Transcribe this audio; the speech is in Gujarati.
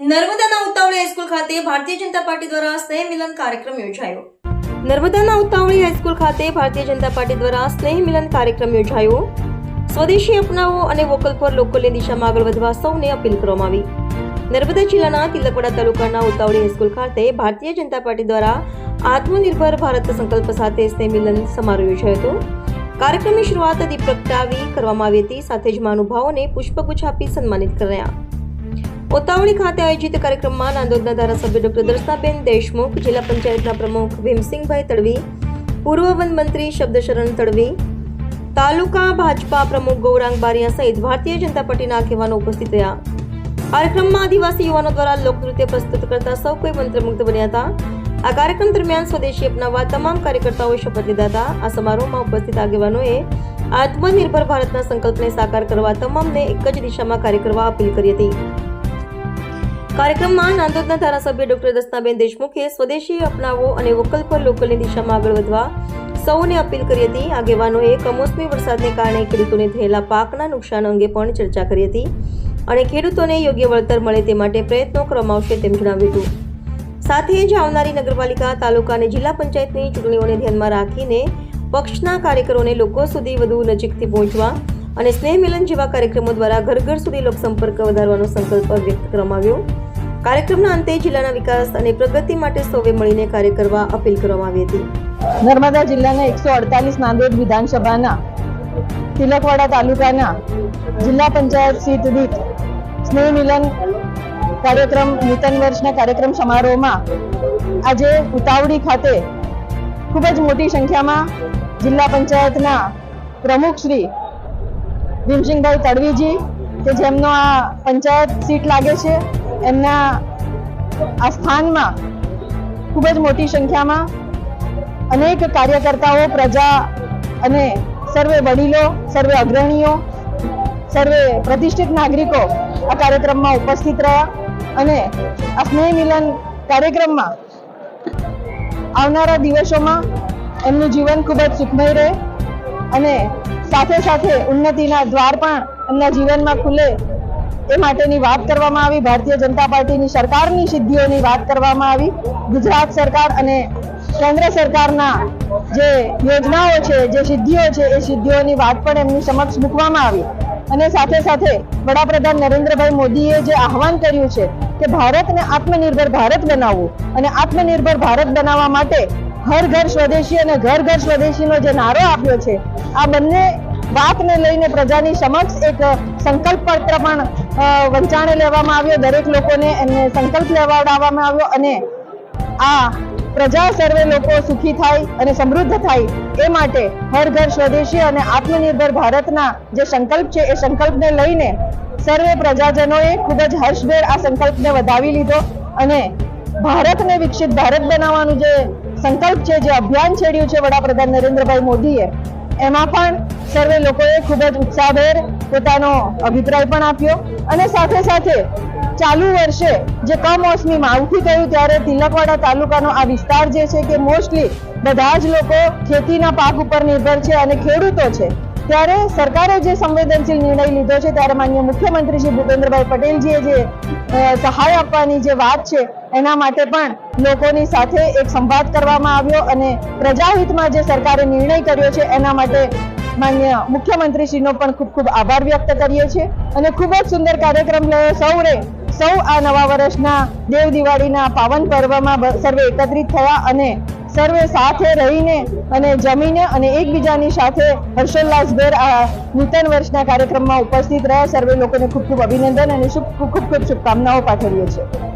નર્મદાના ઉતાવળી હાઈસ્કૂલ ખાતે ભારતીય જનતા પાર્ટી દ્વારા સ્નેહ મિલન કાર્યક્રમ યોજાયો. નર્મદાના ઉતાવળી હાઈસ્કૂલ ખાતે ભારતીય જનતા પાર્ટી દ્વારા સ્નેહ મિલન કાર્યક્રમ યોજાયો. સ્વદેશી અપનાવો અને વોકલ ફોર લોકલની દિશામાં આગળ વધવા સૌને અપીલ કરવામાં આવી. નર્મદા જિલ્લાના તિલકવાડા તાલુકાના ઉતાવળી હાઈસ્કૂલ ખાતે ભારતીય જનતા પાર્ટી દ્વારા આત્મનિર્ભર ભારત સંકલ્પ સાથે સ્નેહ મિલન સમારોહ યોજાયો હતો. કાર્યક્રમની શરૂઆત દીપ પ્રગટાવી કરવામાં આવી હતી. સાથે જ મહાનુભાવોને પુષ્પગુચ્છ આપી સન્માનિત કર્યા. ઓતાવળી ખાતે આયોજિત કાર્યક્રમમાં નાંદોદના ધારાસભ્ય ડોક્ટર દર્શનાબેન દેશમુખ, જિલ્લા પંચાયતના પ્રમુખ ભીમસિંહભાઈ તડવી, પૂર્વ વન મંત્રી શબ્દશરણ તડવી, તાલુકા ભાજપા પ્રમુખ ગૌરાંગ બારિયા સહિત ભારતીય જનતા પાર્ટીના આગેવાનો ઉપસ્થિત રહ્યા. કાર્યક્રમમાં આદિવાસી યુવાનો દ્વારા લોકનૃત્ય પ્રસ્તુત કરતા સૌ કોઈ મંત્રમુગ્ધ બન્યા હતા. આ કાર્યક્રમ દરમિયાન સ્વદેશી અપનાવવા તમામ કાર્યકર્તાઓએ શપથ લીધા હતા. આ સમારોહમાં ઉપસ્થિત આગેવાનોએ આત્મનિર્ભર ભારતના સંકલ્પને સાકાર કરવા તમામને એક જ દિશામાં કાર્ય કરવા અપીલ કરી હતી. કાર્યક્રમમાં નાંદોદના ધારાસભ્ય ડોક્ટર દસનાબેન દેશમુખે સ્વદેશી અપનાવો અને વોકલ પર લોકલની દિશામાં આગળ વધવા સૌને અપીલ કરી હતી. આગેવાનોએ કમોસમી વરસાદને કારણે ખેડૂતોને થયેલા પાકના નુકસાન અંગે પણ ચર્ચા કરી હતી અને ખેડૂતોને યોગ્ય વળતર મળે તે માટે પ્રયત્નો કરવામાં તેમ જણાવ્યું હતું. સાથે જ આવનારી નગરપાલિકા, તાલુકા અને જિલ્લા પંચાયતની ચૂંટણીઓને ધ્યાનમાં રાખીને પક્ષના કાર્યકરોને લોકો સુધી વધુ નજીકથી પહોંચવા અને સ્નેહ મિલન જેવા કાર્યક્રમો દ્વારા ઘર ઘર સુધી લોકસંપર્ક વધારવાનો સંકલ્પ વ્યક્ત કરવામાં આવ્યો. કાર્યક્રમના અંતે જિલ્લાના વિકાસ અને પ્રગતિ માટે સૌએ મળીને કાર્ય કરવા અપીલ કરવામાં આવી હતી. નર્મદા જિલ્લાના એકસો અડતાલીસ નાંદેડ વિધાનસભાના, તિલકવાડા તાલુકાના જિલ્લા પંચાયત સીટ દીઠ સ્નેહ મિલન કાર્યક્રમ, નૂતન વર્ષના કાર્યક્રમ સમારોહમાં આજે ઉતાવળી ખાતે ખૂબ જ મોટી સંખ્યામાં જિલ્લા પંચાયતના પ્રમુખ શ્રી ભીમસિંહભાઈ તડવીજી કે જેમનો આ પંચાયત સીટ લાગે છે એમના આ સ્થાનમાં ખૂબ જ મોટી સંખ્યામાં અનેક કાર્યકર્તાઓ, પ્રજા અને સર્વે વડીલો, સર્વે અગ્રણીઓ, સર્વે પ્રતિષ્ઠિત નાગરિકો આ કાર્યક્રમમાં ઉપસ્થિત રહ્યા અને આ સ્નેહ મિલન કાર્યક્રમમાં આવનારા દિવસોમાં એમનું જીવન ખૂબ જ સુખમય રહે અને સાથે સાથે ઉન્નતિના દ્વાર પણ એમના જીવનમાં ખુલે એ માટેની વાત કરવામાં આવી. ભારતીય જનતા પાર્ટીની સરકારની સિદ્ધિઓની વાત કરવામાં આવી. ગુજરાત સરકાર અને કેન્દ્ર સરકારના જે યોજનાઓ છે, જે સિદ્ધિઓ છે, એ સિદ્ધિઓની વાત પણ એમની સમક્ષ મૂકવામાં આવી. અને સાથે સાથે વડાપ્રધાન નરેન્દ્રભાઈ મોદીએ જે આહવાન કર્યું છે કે ભારતને આત્મનિર્ભર ભારત બનાવવું અને આત્મનિર્ભર ભારત બનાવવા માટે હર ઘર સ્વદેશી અને ઘર ઘર સ્વદેશીનો જે નારો આપ્યો છે, આ બંને વાતને લઈને પ્રજાની સમક્ષ એક સંકલ્પ પત્ર પણ વંચાણે લેવામાં આવ્યો, દરેક લોકોને એમને સંકલ્પ લેવાડાવવામાં આવ્યો અને આ પ્રજા સર્વે લોકો સુખી થાય અને સમૃદ્ધ થાય એ માટે હર ઘર સ્વદેશી અને આત્મનિર્ભર ભારતના જે સંકલ્પ છે એ સંકલ્પને લઈને સર્વે પ્રજાજનોએ ખૂબ જ હર્ષભેર આ સંકલ્પને વધાવી લીધો અને ભારતને વિકસિત ભારત બનાવવાનું જે સંકલ્પ છે, જે અભિયાન છેડ્યું છે વડાપ્રધાન નરેન્દ્રભાઈ મોદીએ, એમાં પણ સર્વે લોકોએ ખૂબ જ ઉત્સાહભેર પોતાનો અભિપ્રાય પણ આપ્યો. અને સાથે સાથે ચાલુ વર્ષે જે કમોસમી માવઠું થયું ત્યારે તિલકવાડા તાલુકાનો આ વિસ્તાર જે છે કે મોસ્ટલી બધા જ લોકો ખેતીના પાક ઉપર નિર્ભર છે અને ખેડૂતો છે, ત્યારે સરકારે જે સંવેદનશીલ નિર્ણય લીધો છે ત્યારે માન્ય મુખ્યમંત્રી શ્રી ભૂપેન્દ્રભાઈ પટેલજીએ જે સહાય આપવાની જે વાત છે, એના માટે પણ લોકોની સાથે એક સંવાદ કરવામાં આવ્યો અને પ્રજાહિતમાં જે સરકારે નિર્ણય કર્યો છે એના માટે માન્ય મુખ્યમંત્રીશ્રીનો પણ ખૂબ ખૂબ આભાર વ્યક્ત કરીએ છીએ અને ખૂબ જ સુંદર કાર્યક્રમ લયો સૌરે સૌ આ નવા વર્ષના દેવ દિવાળીના પાવન પર્વમાં સર્વે એકત્રિત થયા અને સર્વે સાથે રહીને અને જમીને અને એકબીજાની સાથે હર્ષોલ્લાસભેર આ નૂતન વર્ષના કાર્યક્રમમાં ઉપસ્થિત રહ્યા. સર્વે લોકોને ખૂબ ખૂબ અભિનંદન અને ખૂબ ખૂબ શુભકામનાઓ પાઠવીએ છીએ.